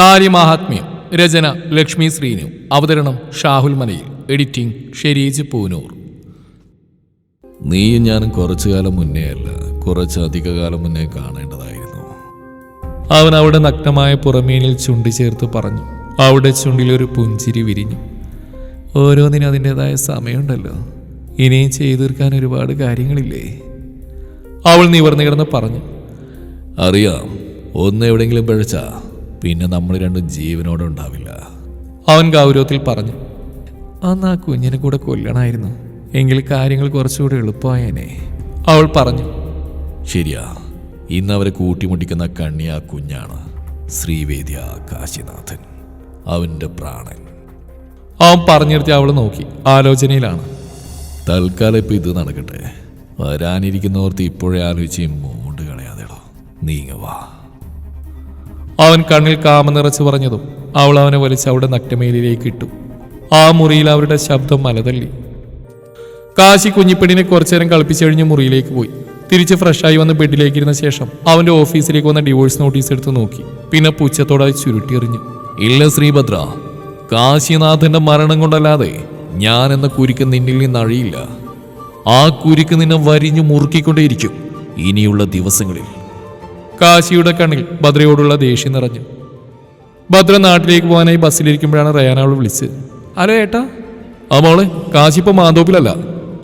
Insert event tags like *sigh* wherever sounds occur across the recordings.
താരി മഹാത്മ്യം രചന ലക്ഷ്മി ശ്രീനു. അവതരണം ഷാഹുൽ മനയിൽ എഡിറ്റിംഗ് ഷെരീജ് പൂനൂർ. നീയും ഞാനും കുറച്ചു കാലം മുന്നേ അല്ല കുറച്ച് അധിക കാലം മുന്നേ കാണേണ്ടതായിരുന്നു. അവൻ അവിടെ നഗ്നമായ പുറമേനിൽ ചുണ്ടി ചേർത്ത് പറഞ്ഞു. അവിടെ ചുണ്ടിലൊരു പുഞ്ചിരി വിരിഞ്ഞു. ഓരോന്നിനും അതിന്റെതായ സമയമുണ്ടല്ലോ. ഇനിയും ചെയ്തു തീർക്കാൻ ഒരുപാട് കാര്യങ്ങളില്ലേ? അവൾ നിവർന്നു കിടന്ന് പറഞ്ഞു. അറിയാം. ഒന്ന് എവിടെയെങ്കിലും പഴച്ചാ. പിന്നെ നമ്മൾ രണ്ടും ജീവനോടെ ഉണ്ടാവില്ല. അവൻ ഗൗരവത്തിൽ പറഞ്ഞു അന്ന് ആ കുഞ്ഞിനെ കൂടെ കൊല്ലണമായിരുന്നു എങ്കിൽ കാര്യങ്ങൾ കുറച്ചുകൂടി എളുപ്പമായേനെ. അവൾ പറഞ്ഞു ശരിയാ ഇന്ന് അവരെ കൂട്ടിമുട്ടിക്കുന്ന കണ്ണി ആ കുഞ്ഞാണ് ശ്രീവേദ്യ കാശിനാഥൻ അവന്റെ പ്രാണൻ. അവൻ പറഞ്ഞു നിർത്തി അവൾ നോക്കി ആലോചനയിലാണ്. തൽക്കാലം ഇപ്പം ഇത് നടക്കട്ടെ. വരാനിരിക്കുന്നവർക്ക് ഇപ്പോഴേ ആലോചിച്ച് മൂണ്ട് കളയാതെടോ. നീങ്ങ വാ. അവൻ കണ്ണിൽ കാമ നിറച്ച് പറഞ്ഞതും അവൾ അവനെ വലിച്ച് അവിടെ നട്ടമേലിലേക്ക് ഇട്ടു. ആ മുറിയിൽ അവരുടെ ശബ്ദം മലതള്ളി കാശി കുഞ്ഞിപ്പെണ്ണിനെ കുറച്ചേരം കളിപ്പിച്ചു കഴിഞ്ഞ് മുറിയിലേക്ക് പോയി. തിരിച്ച് ഫ്രഷായി വന്ന് ബെഡിലേക്ക് ഇരുന്ന ശേഷം അവന്റെ ഓഫീസിലേക്ക് വന്ന ഡിവോഴ്സ് നോട്ടീസ് എടുത്ത് നോക്കി. പിന്നെ പുച്ഛത്തോടെ ചുരുട്ടി ചുരുട്ടിയെറിഞ്ഞു. ഇല്ല ശ്രീഭദ്ര. കാശിനാഥന്റെ മരണം കൊണ്ടല്ലാതെ ഞാൻ എന്ന കുരുക്ക് നിന്നിൽ നിന്ന് അഴിയില്ല. ആ കുരുക്ക് നിന്നെ വരിഞ്ഞു മുറുക്കിക്കൊണ്ടേയിരിക്കും ഇനിയുള്ള ദിവസങ്ങളിൽ. കാശിയുടെ കണ്ണിൽ ഭദ്രയോടുള്ള ദേഷ്യം നിറഞ്ഞു. ഭദ്ര നാട്ടിലേക്ക് പോകാനായി ബസ്സിലിരിക്കുമ്പോഴാണ് റയാൻ അവൾ വിളിച്ചത്. ഹലോ ഏട്ടാ. ആ മോളെ കാശി ഇപ്പോൾ മാന്തോപ്പിലല്ല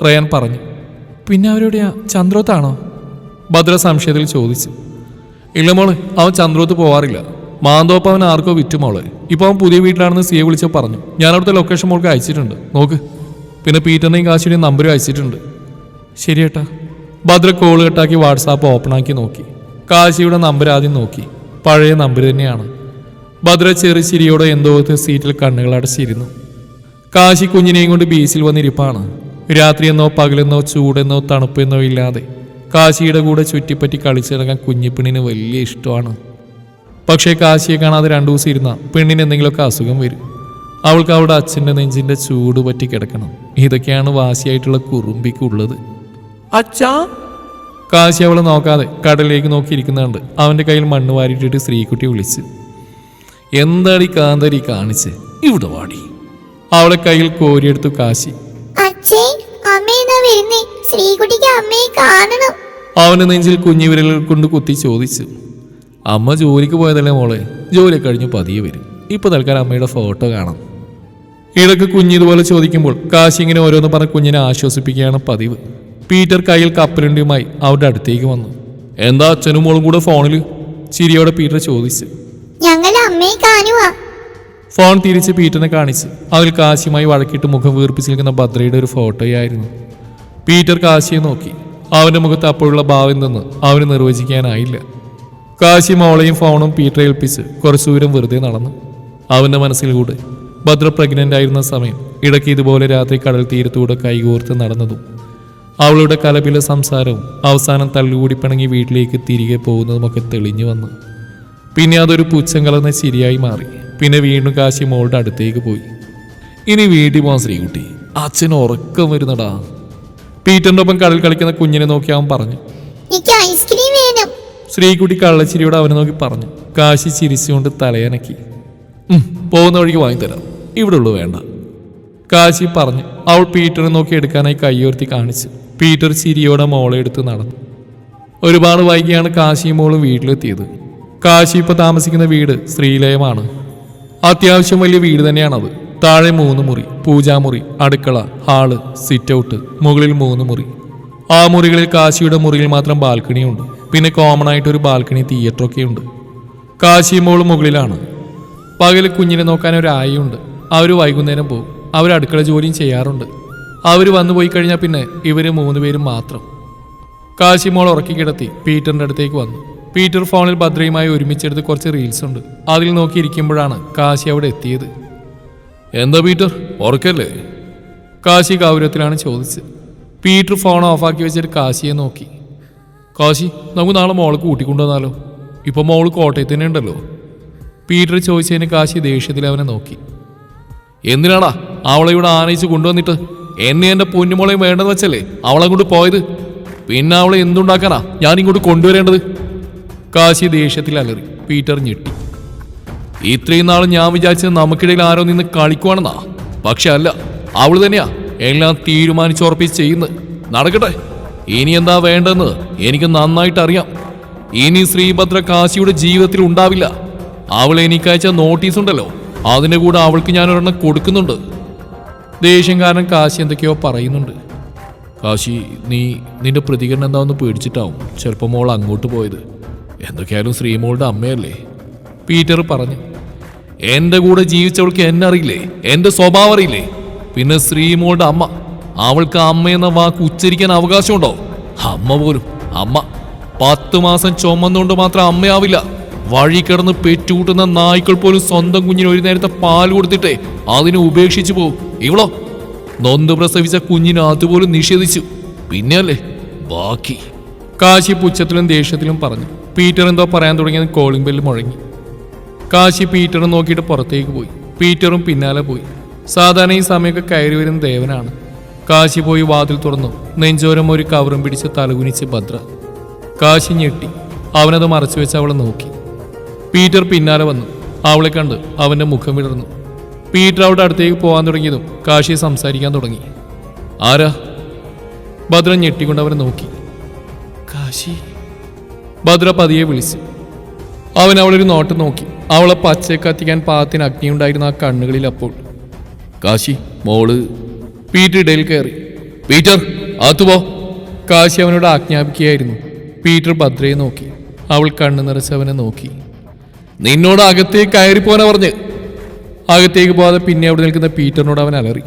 റയാൻ പറഞ്ഞു. പിന്നെ അവരെവിടെയാ ചന്ദ്രോത്താണോ? ഭദ്ര സംശയത്തിൽ ചോദിച്ചു. ഇല്ല മോളെ അവൻ ചന്ദ്രോത്ത് പോവാറില്ല. മാന്തോപ്പ് അവൻ ആർക്കോ വിറ്റു മോളെ. ഇപ്പോൾ അവൻ പുതിയ വീട്ടിലാണെന്ന് സിയെ വിളിച്ചോ പറഞ്ഞു. ഞാൻ അവിടുത്തെ ലൊക്കേഷൻ മോൾക്ക് അയച്ചിട്ടുണ്ട്. നോക്ക്. പിന്നെ പീറ്ററിനെയും കാശിയുടെയും നമ്പരും അയച്ചിട്ടുണ്ട്. ശരി ഏട്ടാ. ഭദ്ര കോൾ കട്ടാക്കി വാട്സാപ്പ് ഓപ്പൺ ആക്കി നോക്കി. കാശിയുടെ നമ്പർ ആദ്യം നോക്കി. പഴയ നമ്പർ തന്നെയാണ്. ഭദ്ര ചെറു ചിരിയോടെ എന്തോ സീറ്റിൽ കണ്ണുകൾ അടച്ചിരുന്നു. കാശി കുഞ്ഞിനെയും കൊണ്ട് ബീച്ചിൽ വന്നിരിപ്പാണ്. രാത്രിയെന്നോ പകലെന്നോ ചൂടെന്നോ തണുപ്പെന്നോ ഇല്ലാതെ കാശിയുടെ കൂടെ ചുറ്റിപ്പറ്റി കളിച്ചിറങ്ങാൻ കുഞ്ഞിപ്പെണ്ണിന് വലിയ ഇഷ്ടമാണ്. പക്ഷേ കാശിയെ കാണാതെ രണ്ടു ദിവസം ഇരുന്ന പെണ്ണിന് എന്തെങ്കിലുമൊക്കെ അസുഖം വരും. അവൾക്ക് അവിടെ അച്ഛന്റെ നെഞ്ചിന്റെ ചൂട് പറ്റി കിടക്കണം. ഇതൊക്കെയാണ് വാശിയായിട്ടുള്ള കുറുമ്പിക്കുള്ളത്. അച്ഛാ! കാശി അവളെ നോക്കാതെ കടലിലേക്ക് നോക്കിയിരിക്കുന്നുണ്ട്. അവന്റെ കയ്യിൽ മണ്ണ് വാരിയിട്ടിട്ട് ശ്രീകുട്ടി വിളിച്ച് എന്താടി കാന്തരി കാണിച്ച്? ഇവിടെ വാടി. അവളെ കയ്യിൽ കോരിയെടുത്തു കാശി. അവന് നെഞ്ചിൽ കുഞ്ഞു വിരലുകൾ കൊണ്ട് കുത്തി ചോദിച്ചു അമ്മ ജോലിക്ക് പോയതല്ലേ മോളെ? ജോലി കഴിഞ്ഞു പതിയെ വരും. ഇപ്പൊ തൽക്കാലം അമ്മയുടെ ഫോട്ടോ കാണാം. ഇടയ്ക്ക് കുഞ്ഞിതുപോലെ ചോദിക്കുമ്പോൾ കാശി ഇങ്ങനെ ഓരോന്ന് പറഞ്ഞ് കുഞ്ഞിനെ ആശ്വസിപ്പിക്കുകയാണ് പതിവ്. പീറ്റർ കയ്യിൽ കപ്പലുണ്ടിയുമായി അവരുടെ അടുത്തേക്ക് വന്നു. എന്താ അച്ഛനും മോളും കൂടെ ഫോണിൽ ചിരിയോടെ പീറ്റർ ചോദിച്ചു. ഫോൺ തിരിച്ച് പീറ്ററിനെ കാണിച്ച്. അതിൽ കാശിയുമായി വഴക്കിട്ട് മുഖം വീർപ്പിച്ച് നിൽക്കുന്ന ഭദ്രയുടെ ഒരു ഫോട്ടോയായിരുന്നു. പീറ്റർ കാശിയെ നോക്കി. അവന്റെ മുഖത്ത് അപ്പോഴുള്ള ഭാവം നിന്ന് അവന് നിർവചിക്കാനായില്ല. കാശി മോളെയും ഫോണും പീറ്റർ ഏൽപ്പിച്ച് കുറച്ചു ദൂരം വെറുതെ നടന്നു. അവന്റെ മനസ്സിലൂടെ ഭദ്ര പ്രഗ്നന്റ് ആയിരുന്ന സമയം ഇടയ്ക്ക് ഇതുപോലെ രാത്രി കടൽ തീരത്തൂടെ കൈകോർത്ത് നടന്നതും അവളുടെ കലപില സംസാരവും അവസാനം തള്ളുകൂടി പിണങ്ങി വീട്ടിലേക്ക് തിരികെ പോകുന്നതുമൊക്കെ തെളിഞ്ഞു വന്നു. പിന്നെ അതൊരു പുച്ഛം കലർന്ന ശരിയായി മാറി. പിന്നെ വീണ്ടും കാശി മോളുടെ അടുത്തേക്ക് പോയി. ഇനി വീട്ടിൽ പോകാൻ ശ്രീകുട്ടി. അച്ഛൻ ഉറക്കം വരുന്നടാ. പീറ്ററിന്റെ ഒപ്പം കടൽ കളിക്കുന്ന കുഞ്ഞിനെ നോക്കി അവൻ പറഞ്ഞു. ശ്രീകുട്ടി കള്ളച്ചിരിയോട് അവനെ നോക്കി പറഞ്ഞു. കാശി ചിരിച്ചുകൊണ്ട് തലയനക്കി. പോകുന്ന വഴിക്ക് വാങ്ങിത്തരാം ഇവിടെ ഉള്ളു വേണ്ട. കാശി പറഞ്ഞു. അവൾ പീറ്ററിനെ നോക്കി എടുക്കാനായി കൈയോർത്തി കാണിച്ചു. പീറ്റർ ചിരിയോടെ മോളെ എടുത്ത് നടന്നു. ഒരുപാട് വൈകിയാണ് കാശിയും മോളും വീട്ടിലെത്തിയത്. കാശി ഇപ്പോൾ താമസിക്കുന്ന വീട് ശ്രീലയമാണ്. അത്യാവശ്യം വലിയ വീട് തന്നെയാണത്. താഴെ മൂന്ന് മുറി പൂജാമുറി അടുക്കള ഹാൾ സിറ്റ് ഔട്ട് മുകളിൽ മൂന്ന് മുറി. ആ മുറികളിൽ കാശിയുടെ മുറിയിൽ മാത്രം ബാൽക്കണിയുണ്ട്. പിന്നെ കോമൺ ആയിട്ട് ഒരു ബാൽക്കണി തിയേറ്ററൊക്കെ ഉണ്ട്. കാശി മോൾ മുകളിലാണ്. പകൽ കുഞ്ഞിനെ നോക്കാൻ ഒരു ആയുണ്ട് അവർ വൈകുന്നേരം പോകും. അവർ അടുക്കള ജോലിയും ചെയ്യാറുണ്ട്. അവർ വന്നു പോയി കഴിഞ്ഞാൽ പിന്നെ ഇവർ മൂന്ന് പേരും മാത്രം. കാശിമോൾ ഉറക്കി കിടത്തി പീറ്ററിന്റെ അടുത്തേക്ക് വന്നു. പീറ്റർ ഫോണിൽ ഭദ്രയുമായി ഒരുമിച്ചെടുത്ത് കുറച്ച് റീൽസ് ഉണ്ട്. അതിൽ നോക്കിയിരിക്കുമ്പോഴാണ് കാശി അവിടെ എത്തിയത്. എന്താ പീറ്റർ? ഉറക്കല്ലേ? കാശി ഗൗരവത്തിലാണ് ചോദിച്ചത്. പീറ്റർ ഫോൺ ഓഫാക്കി വെച്ചിട്ട് കാശിയെ നോക്കി. കാശി നമുക്ക് നാളെ മോളെ കൂട്ടിക്കൊണ്ടുവന്നാലോ? ഇപ്പം മോൾ കോട്ടയത്ത് തന്നെ ഉണ്ടല്ലോ. പീറ്റർ ചോദിച്ചതിന് കാശി ദേഷ്യത്തിൽ അവനെ നോക്കി. എന്തിനാടാ? അവളെ ഇവിടെ ആനയിച്ച് കൊണ്ടുവന്നിട്ട് എന്നെ എന്റെ പൊന്നുമോളെയും വേണ്ടെന്ന് വെച്ചല്ലേ? അവളെ കൊണ്ട് പോയത്. പിന്നെ അവളെ എന്തുണ്ടാക്കാനാ? ഞാൻ ഇങ്ങോട്ട് കൊണ്ടുവരേണ്ടത്? കാശി ദേഷ്യത്തിൽ അലറി. പീറ്റർ ഞെട്ടി. ഇത്രയും നാളും ഞാൻ വിചാരിച്ചത് നമുക്കിടയിൽ ആരോ നിന്ന് കളിക്കുവാണെന്നാ. പക്ഷെ അല്ല അവൾ തന്നെയാ എല്ലാം തീരുമാനിച്ചുറപ്പിച്ച് ചെയ്യുന്നത്. നടക്കട്ടെ. ഇനി എന്താ വേണ്ടെന്ന് എനിക്ക് നന്നായിട്ട് അറിയാം ഇനി ശ്രീഭദ്ര കാശിയുടെ ജീവിതത്തിൽ ഉണ്ടാവില്ല. അവൾ എനിക്കയച്ച നോട്ടീസ് ഉണ്ടല്ലോ അതിന്റെ കൂടെ അവൾക്ക് ഞാൻ ഒരെണ്ണം കൊടുക്കുന്നുണ്ട്. ദേഷ്യം കാരണം കാശി എന്തൊക്കെയോ പറയുന്നുണ്ട്. കാശി നീ നിന്റെ പ്രതികരണം എന്താണെന്ന് പേടിച്ചിട്ടാവും. ചിലപ്പോൾ മോൾ അങ്ങോട്ട് പോയത്. എന്തൊക്കെയായാലും ശ്രീമോളുടെ അമ്മയല്ലേ? പീറ്റർ പറഞ്ഞു എന്റെ കൂടെ ജീവിച്ചവൾക്ക് എന്നെ അറിയില്ലേ? എന്റെ സ്വഭാവം അറിയില്ലേ? പിന്നെ ശ്രീമോളുടെ അമ്മ അവൾക്ക് അമ്മ എന്ന വാക്ക് ഉച്ചരിക്കാൻ അവകാശമുണ്ടോ? അമ്മ പോലും അമ്മ. പത്ത് മാസം ചുമന്നുകൊണ്ട് മാത്രം അമ്മയാവില്ല. വഴി കിടന്ന് പെറ്റുകൂട്ടുന്ന നായ്ക്കൾ പോലും സ്വന്തം കുഞ്ഞിന് ഒരു നേരത്തെ പാൽ കൊടുത്തിട്ടേ അതിനെ ഉപേക്ഷിച്ചു പോകും ഇവളോ? നൊന്ത് പ്രസവിച്ച കുഞ്ഞിനെ അതുപോലും നിഷേധിച്ചു. പിന്നെയല്ലേ? ബാക്കി. കാശി പുച്ഛത്തിലും ദേഷ്യത്തിലും പറഞ്ഞു. പീറ്റർ എന്തോ പറയാൻ തുടങ്ങിയത് കോളിംഗ് ബെല്ല് മുഴങ്ങി. കാശി പീറ്ററും നോക്കിയിട്ട് പുറത്തേക്ക് പോയി. പീറ്ററും പിന്നാലെ പോയി. സാധാരണ ഈ സമയമൊക്കെ കയറി വരുന്ന ദേവനാണ്. കാശി പോയി വാതിൽ തുറന്നു. നെഞ്ചോരം ഒരു കവറും പിടിച്ച് തലകുനിച്ച് ഭദ്ര. കാശി ഞെട്ടി. അവനത് മറച്ചു വെച്ച് അവളെ നോക്കി. പീറ്റർ പിന്നാലെ വന്നു. അവളെ കണ്ട് അവന്റെ മുഖം വിടർന്നു. പീറ്റർ അവിടെ അടുത്തേക്ക് പോകാൻ തുടങ്ങിയതും കാശി സംസാരിക്കാൻ തുടങ്ങി. ആരാ? ഭദ്ര ഞെട്ടിക്കൊണ്ട് അവനെ നോക്കി. കാശി. ഭദ്ര പതിയെ വിളിച്ചു. അവൻ അവളൊരു നോട്ട് നോക്കി. അവളെ പച്ചയെ കത്തിക്കാൻ പാത്തിന് അഗ്നിയുണ്ടായിരുന്ന ആ കണ്ണുകളിൽ അപ്പോൾ. കാശി മോൾ. പീറ്റർ ഇടയിൽ കയറി. പീറ്റർ ആത്തുപോ കാശി അവനോട് ആജ്ഞാപിക്കുകയായിരുന്നു. പീറ്റർ ഭദ്രയെ നോക്കി. അവൾ കണ്ണു നിറച്ച് അവനെ നോക്കി. നിന്നോട് അകത്തേക്ക് കയറി പോനാ പറഞ്ഞ്. അകത്തേക്ക് പോകാതെ പിന്നെ അവിടെ നിൽക്കുന്ന പീറ്ററിനോട് അവൻ അലറി.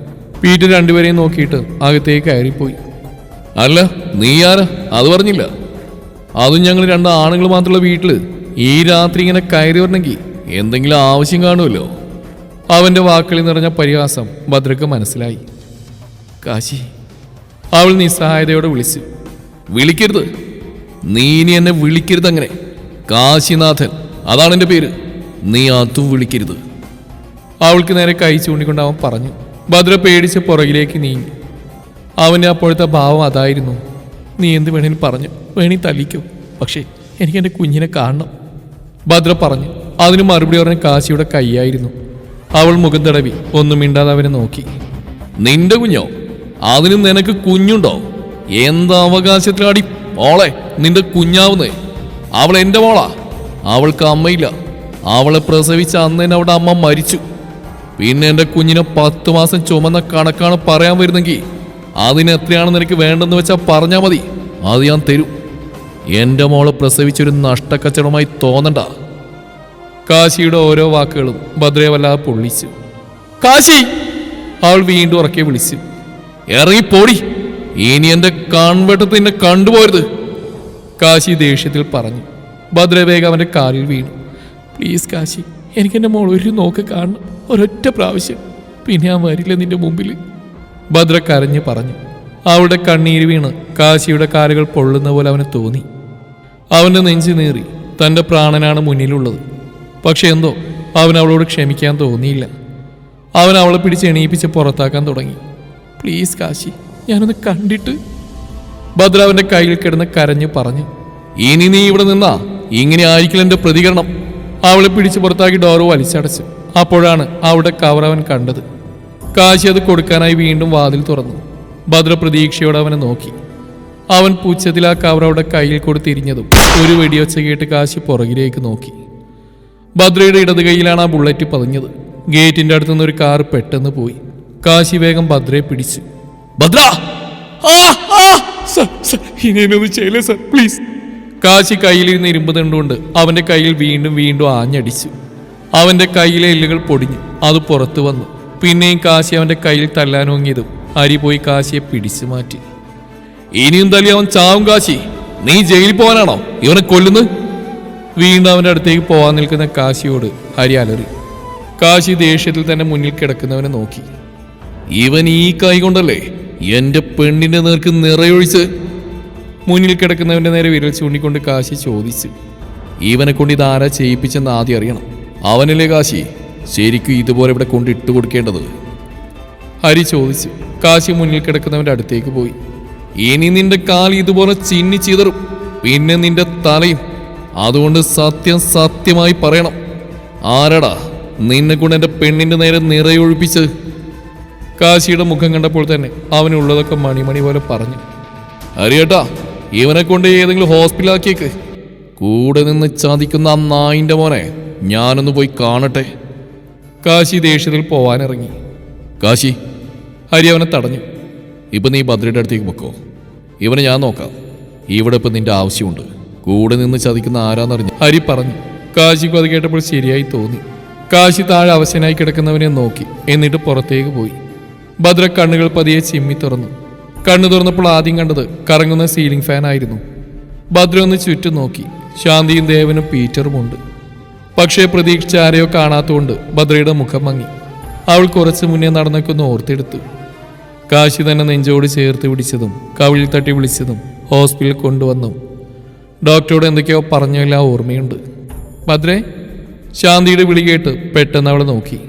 പീറ്റർ രണ്ടുപേരെയും നോക്കിയിട്ട് അകത്തേക്ക് കയറിപ്പോയി. അല്ല നീ ആരാ? അത് പറഞ്ഞില്ല. അതും ഞങ്ങൾ രണ്ട് ആണുങ്ങൾ മാത്രമുള്ള വീട്ടിൽ ഈ രാത്രി ഇങ്ങനെ കയറി വരണമെങ്കിൽ എന്തെങ്കിലും ആവശ്യം കാണുമല്ലോ. അവന്റെ വാക്കുകളിൽ നിറഞ്ഞ പരിഹാസം ഭദ്രക്ക് മനസ്സിലായി. കാശി അവൾ നിസ്സഹായതയോടെ വിളിച്ചു. വിളിക്കരുത്. നീ ഇനി എന്നെ വിളിക്കരുത് അങ്ങനെ. കാശിനാഥൻ. അതാണ് എന്റെ പേര്. നീ അതും വിളിക്കരുത്. അവൾക്ക് നേരെ കൈ ചൂണ്ടിക്കൊണ്ട് അവൻ പറഞ്ഞു ഭദ്ര പേടിച്ച് പുറകിലേക്ക് നീങ്ങി. അവന്റെ അപ്പോഴത്തെ ഭാവം അതായിരുന്നു. നീ എന്ത് വേണേലും പറഞ്ഞു വേണി തല്ലിക്കും. പക്ഷേ എനിക്ക് എന്റെ കുഞ്ഞിനെ കാണണം. ഭദ്ര പറഞ്ഞു അതിന് മറുപടി പറഞ്ഞ കാശിയുടെ കൈയായിരുന്നു. അവൾ മുഖം തടവി ഒന്നും മിണ്ടാതെ അവനെ നോക്കി. നിന്റെ കുഞ്ഞോ? അതിന് നിനക്ക് കുഞ്ഞുണ്ടോ? എന്താ അവകാശത്തിലാടി മോളെ നിന്റെ കുഞ്ഞാവുന്നേ. അവൾ എന്റെ മോളാ. അവൾക്ക് അമ്മയില്ല. അവളെ പ്രസവിച്ച അന്ന് തന്നെ അവിടെ അമ്മ മരിച്ചു. പിന്നെ എന്റെ കുഞ്ഞിനെ പത്ത് മാസം ചുമന്ന കണക്കാണ് പറയാൻ വരുന്നെങ്കിൽ അതിന് എത്രയാണ് നിനക്ക് വേണ്ടെന്ന് വെച്ചാൽ പറഞ്ഞാൽ മതി. അത് ഞാൻ തരും. എന്റെ മോളെ പ്രസവിച്ചൊരു നഷ്ടക്കച്ചവടമായി തോന്നണ്ട. കാശിയുടെ ഓരോ വാക്കുകളും ഭദ്രയെ വല്ലാതെ പൊള്ളിച്ചു. കാശി! അവൾ വീണ്ടും ഉറക്കെ വിളിച്ചു. ഇറങ്ങി പോടി. ഇനി എന്റെ കൺവെട്ടത്ത് കണ്ടുപോരുത്. കാശി ദേഷ്യത്തിൽ പറഞ്ഞു. ഭദ്ര അവന്റെ കാലിൽ വീണു. പ്ലീസ് കാശി എനിക്ക് എന്റെ മോൾ ഒരു നോക്ക് കാണണം. ഒരൊറ്റ പ്രാവശ്യം. പിന്നെ ഞാൻ വരില്ല നിന്റെ മുമ്പിൽ ഭദ്ര കരഞ്ഞു പറഞ്ഞു. അവളുടെ കണ്ണീര് വീണ് കാശിയുടെ കാലുകൾ പൊള്ളുന്ന പോലെ അവന് തോന്നി. അവന്റെ നെഞ്ചു നീറി. തന്റെ പ്രാണനാണ് മുന്നിലുള്ളത്. പക്ഷെ എന്തോ അവൻ അവളോട് ക്ഷമിക്കാൻ തോന്നിയില്ല. അവൻ അവളെ പിടിച്ച് എണീപ്പിച്ച് പുറത്താക്കാൻ തുടങ്ങി. പ്ലീസ് കാശി ഞാനൊന്ന് കണ്ടിട്ട്. ഭദ്ര അവന്റെ കയ്യിൽ കിടന്ന് കരഞ്ഞു പറഞ്ഞു. ഇനി നീ ഇവിടെ നിന്നാ? ഇങ്ങനെ ആയിരിക്കില്ല എന്റെ പ്രതികരണം. അവളെ പിടിച്ച് പുറത്താക്കി ഡോറ് വലിച്ചടച്ചു. അപ്പോഴാണ് അവിടെ കവർ അവൻ കണ്ടത്. കാശി അത് കൊടുക്കാനായി വീണ്ടും വാതിൽ തുറന്നു. ഭദ്ര പ്രതീക്ഷയോടെ അവനെ നോക്കി. അവൻ പുച്ഛത്തിൽ ആ കവർ അവിടെ കയ്യിൽ കൊടുത്തിരിഞ്ഞതും ഒരു വെടിയൊച്ച കേട്ട് കാശി പുറകിലേക്ക് നോക്കി. ഭദ്രയുടെ ഇടത് കൈയിലാണ് ആ ബുള്ളറ്റ് പതിഞ്ഞത്. ഗേറ്റിന്റെ അടുത്തുനിന്ന് ഒരു കാർ പെട്ടെന്ന് പോയി. കാശി വേഗം ഭദ്രയെ പിടിച്ചു. ഭദ്ര! ഇനി ചെയ്യലേ സർ? പ്ലീസ്. കാശി കയ്യിലിരുന്ന് ഇരുമ്പ് തണ്ടുകൊണ്ട് അവന്റെ കയ്യിൽ വീണ്ടും വീണ്ടും ആഞ്ഞടിച്ചു. അവന്റെ കയ്യിലെ എല്ലുകൾ പൊടിഞ്ഞു അത് പുറത്തു വന്നു. പിന്നെയും കാശി അവന്റെ കയ്യിൽ തല്ലാനോങ്ങിയതും അരി പോയി കാശിയെ പിടിച്ചു മാറ്റി. ഇനിയും തല്ലി അവൻ ചാവും കാശി. നീ ജയിലിൽ പോകാനാണോ? ഇവനെ കൊല്ലുന്നു വീണ്ടും അവന്റെ അടുത്തേക്ക് പോകാൻ നിൽക്കുന്ന കാശിയോട് ഹരി അലറി. കാശി ദേഷ്യത്തിൽ തന്നെ മുന്നിൽ കിടക്കുന്നവനെ നോക്കി. ഇവൻ ഈ കൈ കൊണ്ടല്ലേ എന്റെ പെണ്ണിന്റെ നേർക്ക് നിറയൊഴിച്ച് മുന്നിൽ കിടക്കുന്നവന്റെ നേരെ വിരൽ ചൂണ്ടിക്കൊണ്ട് കാശി ചോദിച്ചു. ഇവനെ കൊണ്ട് ഇതാരാ ചെയ്യിപ്പിച്ചെന്ന് ആദ്യം അറിയണം. അവനല്ലേ കാശി? ശരിക്കും ഇതുപോലെ ഇവിടെ കൊണ്ട് ഇട്ട് കൊടുക്കേണ്ടത്? ഹരി ചോദിച്ചു. കാശി മുന്നിൽ കിടക്കുന്നവന്റെ അടുത്തേക്ക് പോയി. ഇനി നിന്റെ കാൽ ഇതുപോലെ ചിന്നി ചിതറും. പിന്നെ നിന്റെ തലയും. അതുകൊണ്ട് സത്യം സത്യമായി പറയണം. ആരടാ നിന്നെ കൊണ്ട് എന്റെ പെണ്ണിന്റെ നേരെ നിറയൊഴിപ്പിച്ചത്? കാശിയുടെ മുഖം കണ്ടപ്പോൾ തന്നെ അവനുള്ളതൊക്കെ മണിമണി പോലെ പറഞ്ഞു. അറിയട്ടാ ഇവനെ കൊണ്ട് ഏതെങ്കിലും ഹോസ്പിറ്റലാക്കിയേക്ക് കൂടെ നിന്ന് ചതിക്കുന്ന ആ നായിന്റെ മോനെ ഞാനൊന്ന് പോയി കാണട്ടെ. കാശി ദേഷ്യത്തിൽ പോവാനിറങ്ങി. കാശി ഹരി അവനെ തടഞ്ഞു. ഇപ്പം നീ ഭദ്രയുടെ അടുത്തേക്ക് പൊക്കോ. ഇവനെ ഞാൻ നോക്കാം. ഇവിടെ ഇപ്പം നിന്റെ ആവശ്യമുണ്ട്. കൂടെ നിന്ന് ചതിക്കുന്ന ആരാന്നറിഞ്ഞു ഹരി പറഞ്ഞു. കാശിക്ക് അത് കേട്ടപ്പോൾ ശരിയായി തോന്നി. കാശി താഴെ അവശനായി കിടക്കുന്നവനെ നോക്കി. എന്നിട്ട് പുറത്തേക്ക് പോയി. ഭദ്ര കണ്ണുകൾ പതിയെ ചിമ്മി തുറന്നു. കണ്ണു തുറന്നപ്പോൾ ആദ്യം കണ്ടത് കറങ്ങുന്ന സീലിംഗ് ഫാൻ ആയിരുന്നു. ഭദ്ര ഒന്ന് ചുറ്റും നോക്കി. ശാന്തിയും ദേവനും പീറ്ററും ഉണ്ട് പക്ഷേ പ്രതീക്ഷിച്ച ആരെയോ കാണാത്തതുകൊണ്ട് ഭദ്രയുടെ മുഖം മങ്ങി. അവൾ കുറച്ച് മുന്നേ നടന്നൊക്കെ ഒന്ന് ഓർത്തെടുത്തു. കാശി തന്നെ നെഞ്ചോട് ചേർത്ത് പിടിച്ചതും കവിളിൽ തട്ടി വിളിച്ചതും ഹോസ്പിറ്റലിൽ കൊണ്ടുവന്നും ഡോക്ടറോട് എന്തൊക്കെയോ പറഞ്ഞില്ല ഓർമ്മയുണ്ട്. ഭദ്രേ ശാന്തിയുടെ വിളി കേട്ട് പെട്ടെന്ന് അവളെ നോക്കി.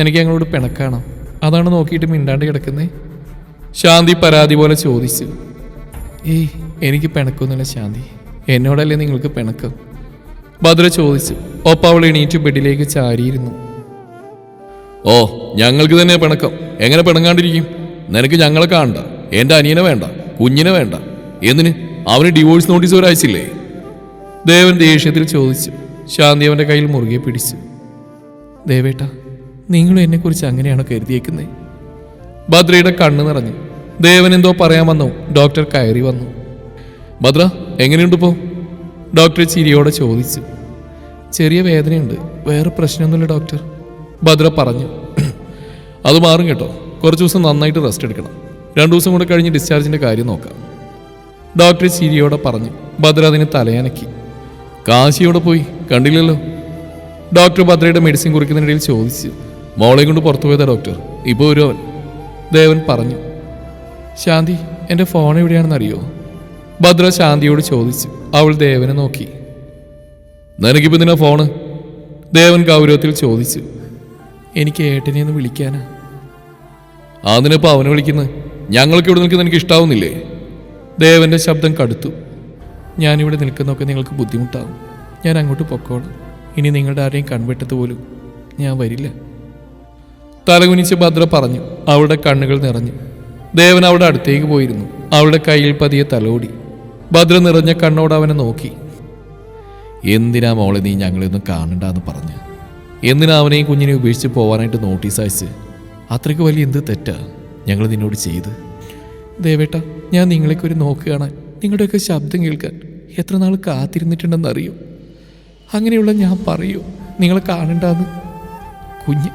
എനിക്ക് ഞങ്ങളോട് പിണക്കാണോ? അതാണ് നോക്കിയിട്ട് മിണ്ടാണ്ട് കിടക്കുന്നേ? ശാന്തി പരാതി പോലെ ചോദിച്ചു. ഏയ് എനിക്ക് പിണക്കൊന്നുമില്ല ശാന്തി. എന്നോടല്ലേ നിങ്ങൾക്ക് പിണക്കം? ഭദ്ര ചോദിച്ചു. ഒപ്പം അവൾ എണീറ്റ് ബെഡിലേക്ക് ചാരിയിരുന്നു. ഓ ഞങ്ങൾക്ക് തന്നെ പിണക്കം. എങ്ങനെ പിണങ്ങാണ്ടിരിക്കും? നിനക്ക് ഞങ്ങളെ കാണണ്ട. എന്റെ അനിയനെ വേണ്ട കുഞ്ഞിനെ വേണ്ട. എന്തിന്? അവന് ഡിവോഴ്സ് നോട്ടീസ് ഒരാഴ്ചയില്ലേ? ദേവൻ ദേഷ്യത്തിൽ ചോദിച്ചു. ശാന്തി അവന്റെ കയ്യിൽ മുറുകെ പിടിച്ചു. ദേവേട്ട നിങ്ങളും എന്നെക്കുറിച്ച് അങ്ങനെയാണോ കരുതിയേക്കുന്നത് ഭദ്രയുടെ കണ്ണ് നിറഞ്ഞു. ദേവൻ എന്തോ പറയാമെന്നോ ഡോക്ടർ കയറി വന്നു. ഭദ്ര എങ്ങനെയുണ്ട് ഇപ്പോ ഡോക്ടർ ചിരിയോടെ ചോദിച്ചു. ചെറിയ വേദനയുണ്ട്. വേറെ പ്രശ്നമൊന്നുമില്ല ഡോക്ടർ. ഭദ്ര പറഞ്ഞു. *clears throat* അത് മാറും കേട്ടോ. കുറച്ച് ദിവസം നന്നായിട്ട് റെസ്റ്റ് എടുക്കണം. രണ്ടു ദിവസം കൂടെ കഴിഞ്ഞ് ഡിസ്ചാർജിന്റെ കാര്യം നോക്കാം. ഡോക്ടർ ചിരിയോടെ പറഞ്ഞു. ഭദ്ര അതിന് തലയനക്കി. കാശിയോടെ പോയി. കണ്ടില്ലല്ലോ. ഡോക്ടർ ഭദ്രയുടെ മെഡിസിൻ കുറിക്കുന്നതിനിടയിൽ ചോദിച്ചു. മോളെ കൊണ്ട് പുറത്തു പോയതാ ഡോക്ടർ. ഇപ്പോൾ ഒരു അവൻ. ദേവൻ പറഞ്ഞു. ശാന്തി എന്റെ ഫോൺ എവിടെയാണെന്ന് അറിയോ? ഭദ്ര ശാന്തിയോട് ചോദിച്ചു അവൾ ദേവനെ നോക്കി. നിനക്കിപ്പോ നിന്നെ ഫോണ് ദേവൻ ഗൗരവത്തിൽ ചോദിച്ചു. എനിക്ക് ഏട്ടനെ ഒന്ന് വിളിക്കാനാ. അതിനിപ്പോ അവനെ വിളിക്കുന്നത് ഞങ്ങൾക്ക് ഇവിടെ നിൽക്കുന്ന എനിക്ക് ഇഷ്ടാവുന്നില്ലേ? ദേവന്റെ ശബ്ദം കടുത്തു. ഞാനിവിടെ നിൽക്കുന്നൊക്കെ നിങ്ങൾക്ക് ബുദ്ധിമുട്ടാവും. ഞാൻ അങ്ങോട്ട് പൊക്കോളും. ഇനി നിങ്ങളുടെ ആരെയും കൺവെട്ടത്ത് പോലും ഞാൻ വരില്ല. തലകുനിച്ച് ഭദ്ര പറഞ്ഞു. അവളുടെ കണ്ണുകൾ നിറഞ്ഞു. ദേവൻ അവളുടെ അടുത്തേക്ക് പോയിരുന്നു. അവളുടെ കയ്യിൽ പതിയെ തലോടി. ഭദ്ര നിറഞ്ഞ കണ്ണോട് അവനെ നോക്കി. എന്തിനാ മോളെ നീ ഞങ്ങളെയൊന്നും കാണണ്ടെന്ന് പറഞ്ഞ്? എന്തിനാ അവനെയും കുഞ്ഞിനെ ഉപേക്ഷിച്ച് പോവാനായിട്ട് നോട്ടീസ് അയച്ച്? അത്രയ്ക്ക് വലിയ എന്ത് തെറ്റാ? ഞങ്ങൾ നിന്നോട് ചെയ്ത്. ദേവേട്ട ഞാൻ നിങ്ങളെയൊക്കെ ഒരു നോക്ക് കാണാൻ നിങ്ങളുടെയൊക്കെ ശബ്ദം കേൾക്കാൻ എത്ര നാൾ കാത്തിരുന്നിട്ടുണ്ടെന്ന് അറിയൂ അങ്ങനെയുള്ള ഞാൻ പറയൂ നിങ്ങളെ കാണണ്ടെന്ന്. കുഞ്ഞ്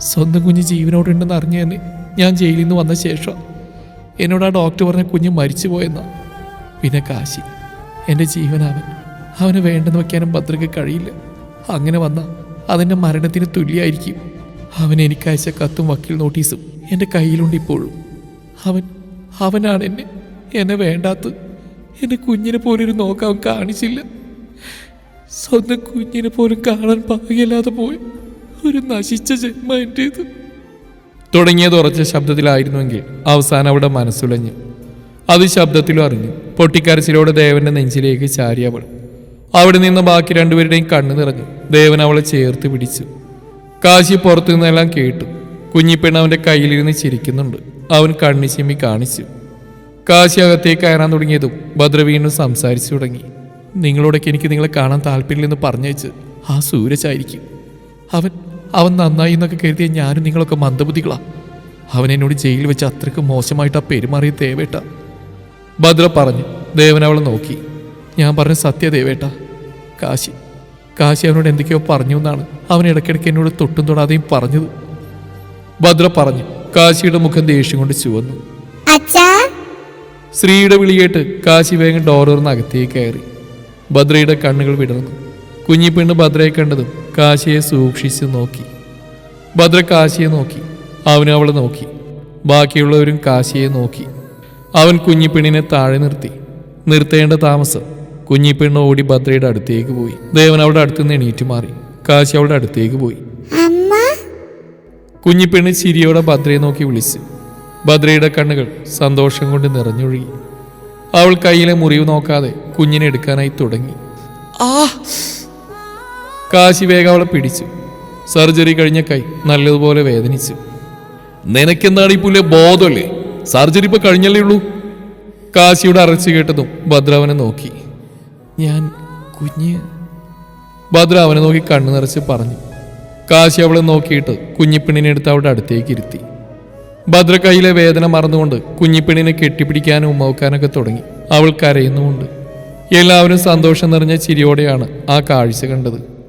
സ്വന്തം കുഞ്ഞ് ജീവനോടുണ്ടെന്ന് അറിഞ്ഞു തന്നെ ഞാൻ ജയിലിൽ നിന്ന് വന്ന ശേഷം എന്നോട് ആ ഡോക്ടർ പറഞ്ഞ കുഞ്ഞ് മരിച്ചു പോയെന്നാ പിന്നെ കാശി എന്റെ ജീവനാവൻ അവന് വേണ്ടെന്ന് വെക്കാനും ഭദ്രക്ക് കഴിയില്ല. അങ്ങനെ വന്ന അതിന്റെ മരണത്തിന് തുല്യമായിരിക്കും അവൻ എനിക്ക് അയച്ച കത്തും വക്കീൽ നോട്ടീസും എന്റെ കയ്യിലുണ്ട് ഇപ്പോഴും. അവൻ അവനാണ് എന്നെ എന്നെ വേണ്ടാത്ത എന്റെ കുഞ്ഞിനെ പോലും ഒരു നോക്കാൻ കാണിച്ചില്ല. സ്വന്തം കുഞ്ഞിനെ പോലും കാണാൻ ഭാഗ്യല്ലാതെ പോയി. ഒരു നശിച്ച ജന്മ എന്റേത്. തുടങ്ങിയത് ഉറച്ച ശബ്ദത്തിലായിരുന്നുവെങ്കിൽ അവസാനം അവിടെ മനസ്സുലഞ്ഞു. അത് ശബ്ദത്തിലും അറിഞ്ഞു. പൊട്ടിക്കരച്ചിലോടെ ദേവന്റെ നെഞ്ചിലേക്ക് ചാരി അവൾ. അവിടെ നിന്ന് ബാക്കി രണ്ടുപേരുടെയും കണ്ണു നിറഞ്ഞു. ദേവൻ അവളെ ചേർത്ത് പിടിച്ചു. കാശി പുറത്തു നിന്നെല്ലാം കേട്ടു. കുഞ്ഞിപ്പെണ് അവന്റെ കയ്യിലിരുന്ന് ചിരിക്കുന്നുണ്ട്. അവൻ കണ്ണി കാണിച്ചു. കാശി അകത്തേക്ക് കയറാൻ തുടങ്ങിയതും ഭദ്ര വീണ്ടും സംസാരിച്ചു തുടങ്ങി. നിങ്ങളോടൊക്കെ എനിക്ക് നിങ്ങളെ കാണാൻ താല്പര്യമില്ലെന്ന് പറഞ്ഞയച്ച് ആ സൂരജായിരിക്കും അവൻ അവൻ നന്നായി എന്നൊക്കെ കരുതിയ ഞാനും നിങ്ങളൊക്കെ മന്ദബുദ്ധികളാ. അവൻ എന്നോട് ജയിലിൽ വെച്ച് അത്രയ്ക്ക് മോശമായിട്ടാ പെരുമാറിയ ദേവേട്ട. ഭദ്ര പറഞ്ഞു ദേവൻ അവളെ നോക്കി. ഞാൻ പറഞ്ഞ സത്യ ദേവേട്ട. കാശി കാശി അവനോട് എന്തൊക്കെയോ പറഞ്ഞു എന്നാണ്. അവൻ ഇടയ്ക്കിടയ്ക്ക് എന്നോട് തൊട്ടും തൊടാതെയും പറഞ്ഞത്. ഭദ്ര പറഞ്ഞു കാശിയുടെ മുഖം ദേഷ്യം കൊണ്ട് ചുവന്നു. സ്ത്രീയുടെ ശ്രീയുടെ വിളി കേട്ട് കാശി വേഗം ഡോർ തുറന്ന് അകത്തേക്ക് കയറി. ഭദ്രയുടെ കണ്ണുകൾ വിടർന്നു. കുഞ്ഞിപ്പെണ്ണ് ഭദ്രയെ കണ്ടതും കാശിയെ സൂക്ഷിച്ച് നോക്കി. ഭദ്ര കാശിയെ നോക്കി അവനും അവളെ നോക്കി. ബാക്കിയുള്ളവരും കാശിയെ നോക്കി. അവൻ കുഞ്ഞിപ്പെണ്ണിനെ താഴെ നിർത്തി. നിർത്തേണ്ട താമസം. കുഞ്ഞിപ്പെണ്ണ് ഓടി ഭദ്രയുടെ അടുത്തേക്ക് പോയി. ദേവൻ അവളുടെ അടുത്തുനിന്ന് എണീറ്റ് മാറി. കാശി അവളുടെ അടുത്തേക്ക് പോയി. അമ്മ? കുഞ്ഞിപ്പെണ്ണ് ചിരിയോടെ ഭദ്രയെ നോക്കി വിളിച്ചു. ഭദ്രയുടെ കണ്ണുകൾ സന്തോഷം കൊണ്ട് നിറഞ്ഞൊഴുകി. അവൾ കയ്യിലെ മുറിവ് നോക്കാതെ കുഞ്ഞിനെ എടുക്കാനായി തുടങ്ങി. ആ കാശി വേഗം അവളെ പിടിച്ചു. സർജറി കഴിഞ്ഞ കൈ നല്ലതുപോലെ വേദനിച്ചു. നിനക്കെന്താണ് ഈ പുല്ലെ ബോധമല്ലേ? സർജറി ഇപ്പൊ കഴിഞ്ഞല്ലേ ഉള്ളൂ? കാശിയുടെ അറച്ചു കേട്ടതും ഭദ്ര അവനെ നോക്കി. ഞാൻ കുഞ്ഞ് ഭദ്ര അവനെ നോക്കി കണ്ണു നിറച്ച് പറഞ്ഞു. കാശി അവളെ നോക്കിയിട്ട് കുഞ്ഞിപ്പെണ്ണിനെ എടുത്ത് അവളുടെ അടുത്തേക്ക് ഇരുത്തി. ഭദ്ര കയ്യിലെ വേദന മറന്നുകൊണ്ട് കുഞ്ഞിപ്പെണ്ണിനെ കെട്ടിപ്പിടിക്കാനും ഉമ്മവക്കാനൊക്കെ തുടങ്ങി. അവൾ കരയുന്നുമുണ്ട്. എല്ലാവരും സന്തോഷം നിറഞ്ഞ ചിരിയോടെയാണ് ആ കാഴ്ച കണ്ടത്.